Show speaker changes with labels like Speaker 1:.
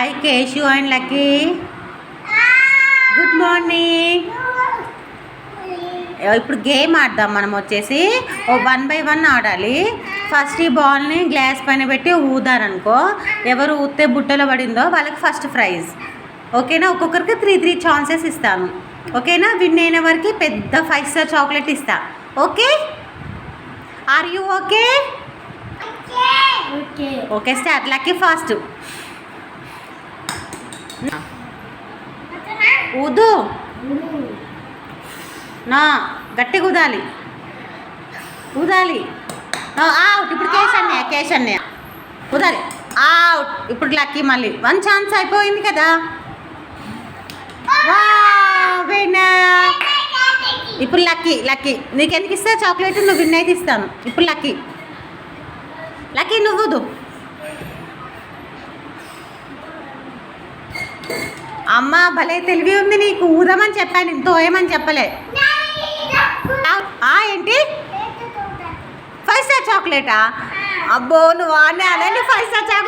Speaker 1: Hi Keshu and Lucky good morning ఇప్పుడు game ఆడదాం మనం వచ్చేసి. ఓ వన్ బై వన్ ఆడాలి. ఫస్ట్ ఈ బాల్ని గ్లాస్ పైన పెట్టి ఊదారనుకో. ఎవరు ఊతే బుట్టలో పడిందో వాళ్ళకి ఫస్ట్ ప్రైజ్ ఓకేనా? ఒక్కొక్కరికి త్రీ త్రీ ఛాన్సెస్ ఇస్తాను. ఓకేనా? విన్ అయిన వారికి పెద్ద ఫైవ్ స్టార్ చాక్లెట్ ఇస్తా. Okay? Are you okay
Speaker 2: okay
Speaker 1: okay start Lucky fast ఊదు. నా గట్టిగా ఊదాలి ఊదాలి ఆ, అవుట్ ఇప్పుడు కేష్ అన్నయ్య కేష్ అన్నయ్య ఊదాలి అవుట్ ఇప్పుడు లక్కీ మళ్ళీ. వన్ ఛాన్స్ అయిపోయింది కదా. ఇప్పుడు లక్కీ లక్కీ. నీకు ఎందుకు ఇస్తా చాక్లెట్ నువ్వు విన్ అయితే ఇస్తాను. ఇప్పుడు లక్కీ. లక్కీ నువ్వు అమ్మ భలే తెలివి ఉంది నీకు. ఊదమని చెప్పాను ఇంత ఏమని చెప్పలే. ఆ, ఏంటి? ఫైవ్ స్టార్ చాక్లెటా? అబ్బో నువ్వు అనే అదే ఫైవ్ స్టార్.